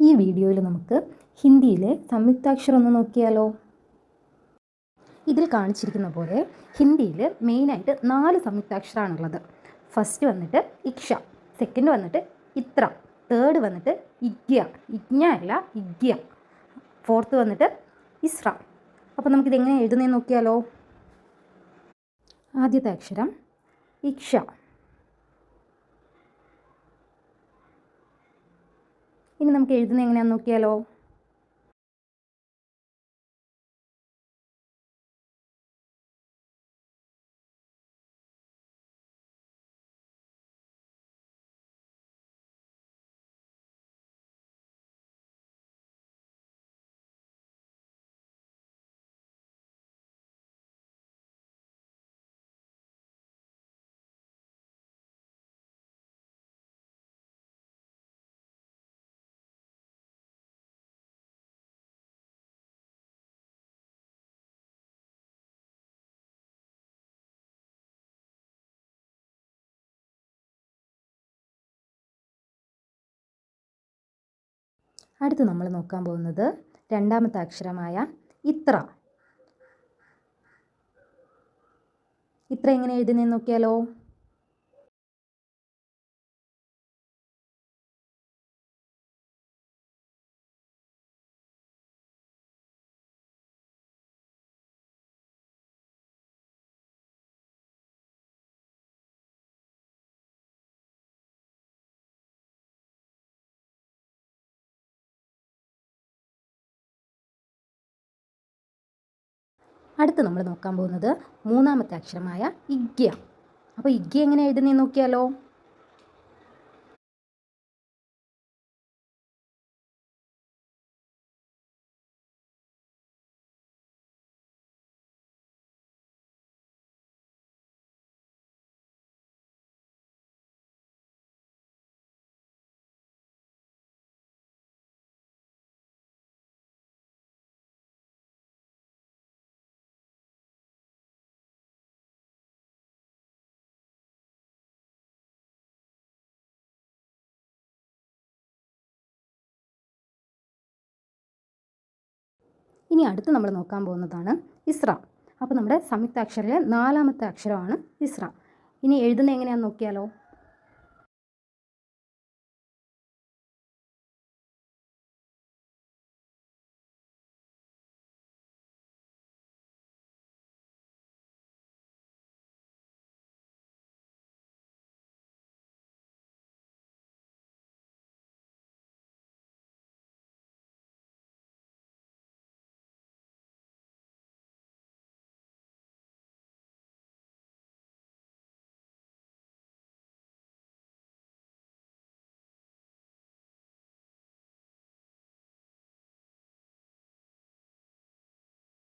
ഈ വീഡിയോയിൽ നമുക്ക് ഹിന്ദിയിലെ സംയുക്താക്ഷരം ഒന്ന് നോക്കിയാലോ? ഇതിൽ കാണിച്ചിരിക്കുന്ന പോലെ ഹിന്ദിയിൽ മെയിനായിട്ട് നാല് സംയുക്താക്ഷരമാണുള്ളത്. ഫസ്റ്റ് വന്നിട്ട് ഇക്ഷ സെക്കൻഡ് വന്നിട്ട് ഇത്ര തേർഡ് വന്നിട്ട് ഇഗ്യ ഇജ്ഞ അല്ല ഇഗ്യ. ഫോർത്ത് വന്നിട്ട് ഇസ്ര. അപ്പോൾ നമുക്കിത് എങ്ങനെ എഴുതുന്നതെന്ന് നോക്കിയാലോ? ആദ്യത്തെ അക്ഷരം ഇക്ഷ. നമുക്ക് എഴുതുന്നത് എങ്ങനെയാണെന്ന് നോക്കിയാലോ? അടുത്ത് നമ്മൾ നോക്കാൻ പോകുന്നത് രണ്ടാമത്തെ അക്ഷരമായ ഇത്ര. ഇത്ര എങ്ങനെ എഴുതുന്നതെന്ന് നോക്കിയാലോ? അടുത്ത് നമ്മൾ നോക്കാൻ പോകുന്നത് മൂന്നാമത്തെ അക്ഷരമായ ഇഗ്യ. അപ്പോൾ ഇഗ്യ എങ്ങനെ എഴുതുന്നതെന്ന് നോക്കിയാലോ? ഇനി അടുത്ത് നമ്മൾ നോക്കാൻ പോകുന്നതാണ് ഇസ്ര. അപ്പോൾ നമ്മുടെ സംയുക്ത സംയുക്താക്ഷരത്തിലെ നാലാമത്തെ അക്ഷരമാണ് ഇസ്ര. ഇനി എഴുതുന്നത് എങ്ങനെയാണെന്ന് നോക്കിയാലോ?